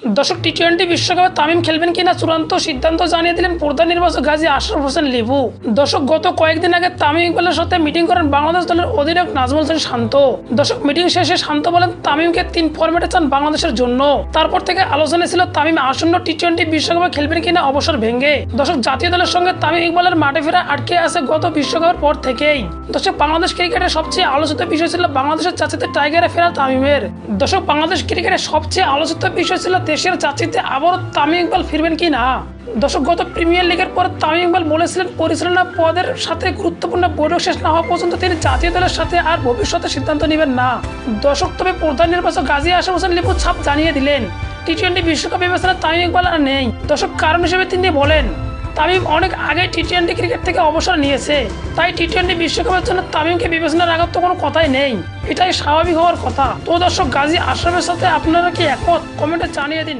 দর্শক T twenty বিশ্বকাপে তামিম খেলবেন কিনা চূড়ান্ত সিদ্ধান্ত জানিয়ে দিলেন প্রধান নির্বাচক গাজী আশরাফ হোসেন লিবু। দর্শক, গত কয়েকদিন আগে তামিম ইকবালের সাথে মিটিং করেন বাংলাদেশ দলের অধিনায়ক নাজমুল হোসেন শান্ত। দর্শক, মিটিং শেষে শান্ত বলেন, তামিমকে তিন ফরম্যাটে চান বাংলাদেশের জন্য। তারপর থেকে আলোচনা ছিল তামিম আসন্ন টি টোয়েন্টি বিশ্বকাপে খেলবেন কিনা অবসর ভেঙে দর্শক, জাতীয় দলের সঙ্গে তামিম ইকবালের মাঠে ফেরা আটকে আছে গত বিশ্বকাপের পর থেকেই। দর্শক, বাংলাদেশ ক্রিকেটের সবচেয়ে আলোচিত বিষয় ছিল বাংলাদেশের চাচিতে টাইগারে ফেরা তামিমের দর্শক, বাংলাদেশ ক্রিকেটের সবচেয়ে আলোচিত বিষয় ছিল দেশের চাচিতে আবারও তামিম ইকবাল ফিরবেন কি না? দর্শক, গত প্রিমিয়ার লিগের পর তামিম ইকবাল বলেছিলেন, পরিচালনা পদের সাথে গুরুত্বপূর্ণ বৈঠক শেষ না হওয়া পর্যন্ত তিনি জাতীয় দলের সাথে আর ভবিষ্যতে সিদ্ধান্ত নেবেন না। দর্শক, তবে প্রধান নির্বাচক গাজী আসাম হোসেন লিপু ছাপ জানিয়ে দিলেন টি টোয়েন্টি বিশ্বকাপ বিবেচনা তামিম ইকবাল আর নেই। দর্শক, কারণ হিসেবে তিনি বলেন তামিম অনেক আগে টি টোয়েন্টি ক্রিকেট থেকে অবসর নিয়েছে। তাই টি টোয়েন্টি বিশ্বকাপের জন্য তামিমকে বিবেচনা রাখার তো কোনো কথাই নেই। এটাই স্বাভাবিক হওয়ার কথা। তো দর্শক, গাজী আশরাফের সাথে আপনারা কি একমত? কমেন্টে জানিয়ে দিন।